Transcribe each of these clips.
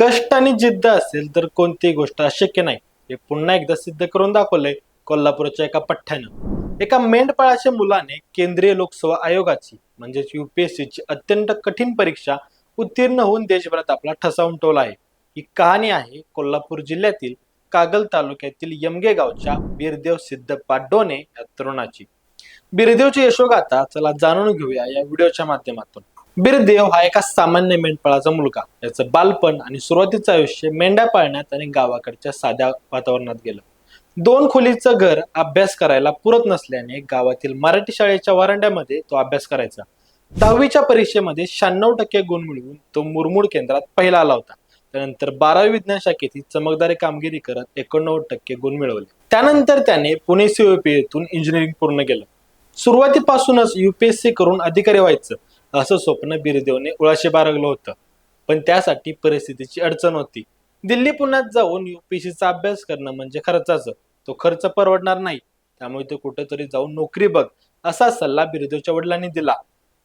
कष्ट आणि जिद्द असेल तर कोणतीही गोष्ट अशक्य नाही. हे पुन्हा एकदा सिद्ध करून दाखवलंय कोल्हापूरच्या एका पठ्ठ्यानं. एका मेंढपाळाच्या मुलाने केंद्रीय लोकसेवा आयोगाची म्हणजेच युपीएससीची अत्यंत कठीण परीक्षा उत्तीर्ण होऊन देशभरात आपला ठसा उमटवला आहे. ही कहाणी आहे कोल्हापूर जिल्ह्यातील कागल तालुक्यातील यमगे गावच्या बिरदेव सिद्ध पाडोने या तरुणाची. बिरदेवची यशोगाथा चला जाणून घेऊया या व्हिडिओच्या माध्यमातून. बिरदेव हा एका सामान्य मेंढपाळाचा मुलगा. याचं बालपण आणि सुरुवातीचं आयुष्य मेंढ्या पाळण्यात आणि गावाकडच्या साध्या वातावरणात गेलं. दोन खोलीचं घर अभ्यास करायला पुरत नसल्याने गावातील मराठी शाळेच्या वरांड्यामध्ये तो अभ्यास करायचा. दहावीच्या परीक्षेमध्ये शहाण्णव टक्के गुण मिळवून तो मुरमुड केंद्रात पहिला आला होता. त्यानंतर बारावी विज्ञान शाखेतील चमकदारी कामगिरी करत एकोणनव्वद टक्के गुण मिळवले. त्यानंतर त्याने पुणे सीओपी येथून इंजिनिअरिंग पूर्ण केलं. सुरुवातीपासूनच युपीएससी करून अधिकारी व्हायचं. असं स्वप्न बिरदेवने उळाशी बाळगलं होतं. पण त्यासाठी परिस्थितीची अडचण होती. दिल्ली पुण्यात जाऊन युपीएससीचा अभ्यास करणं म्हणजे खर्चाचं. तो खर्च परवडणार नाही. त्यामुळे तो कुठेतरी जाऊन नोकरी बघ असा सल्ला बिरदेवच्या वडिलांनी दिला.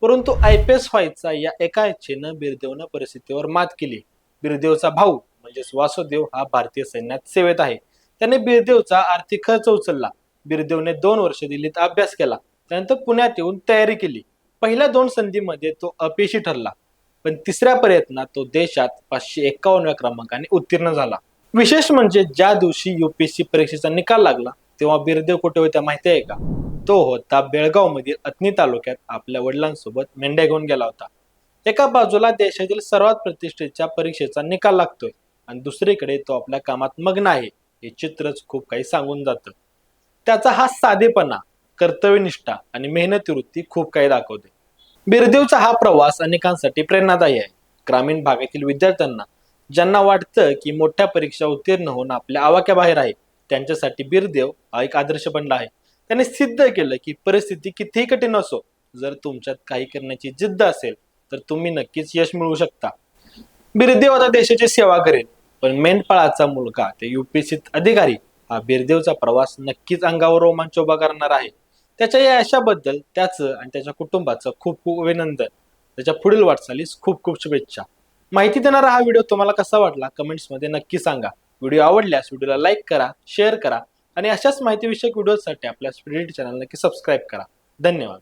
परंतु आय पी एस व्हायचा या एका इच्छेनं बिरदेवनं परिस्थितीवर मात केली. बिरदेवचा भाऊ म्हणजेच वासुदेव हा भारतीय सैन्यात सेवेत आहे. त्याने बिरदेवचा आर्थिक खर्च उचलला. बिरदेवने दोन वर्ष दिल्लीत अभ्यास केला. त्यानंतर पुण्यात येऊन तयारी केली. पहिल्या दोन संधीमध्ये तो अपयशी ठरला. पण तिसऱ्या प्रयत्नात तो देशात पाचशे एकावन्नव्या क्रमांकाने उत्तीर्ण झाला. विशेष म्हणजे ज्या दिवशी युपीएससी परीक्षेचा निकाल लागला तेव्हा बिरदेव कुठे होत्या माहिती आहे का? तो होता बेळगाव मधील अत्नी तालुक्यात आपल्या वडिलांसोबत मेंढ्या घेऊन गेला होता. एका बाजूला देशातील सर्वात प्रतिष्ठेच्या परीक्षेचा निकाल लागतोय आणि दुसरीकडे तो आपल्या कामात मग्न आहे हे चित्रच खूप काही सांगून जातं. त्याचा हा साधेपणा कर्तव्यनिष्ठा आणि मेहनती वृत्ती खूप काही दाखवते. बिरदेवचा हा प्रवास अनेकांसाठी प्रेरणादायी आहे. ग्रामीण भागातील विद्यार्थ्यांना ज्यांना वाटतं की मोठ्या परीक्षा उत्तीर्ण होऊन आपल्या आवाक्याबाहेर आहे त्यांच्यासाठी बिरदेव हा एक आदर्श बनला आहे. त्याने सिद्ध केलं की परिस्थिती कितीही कठीण असो जर तुमच्यात काही करण्याची जिद्द असेल तर तुम्ही नक्कीच यश मिळवू शकता. बिरदेव आता देशाची सेवा करेल पण मेंढपाळाचा मुलगा ते युपीसीत अधिकारी हा बिरदेवचा प्रवास नक्कीच अंगावर रोमांच उभा करणार आहे. त्याच्या या यशाबद्दल त्याचं आणि त्याच्या कुटुंबाचं खूप खूप अभिनंदन. त्याच्या पुढील वाटचालीस खूप खूप शुभेच्छा. माहिती देणारा हा व्हिडिओ तुम्हाला कसा वाटला कमेंट्समध्ये नक्की सांगा. व्हिडिओ आवडल्यास व्हिडिओला लाईक करा शेअर करा आणि अशाच माहितीविषयक व्हिडिओसाठी आपल्या स्पिरिट चॅनल नक्की सबस्क्राईब करा. धन्यवाद.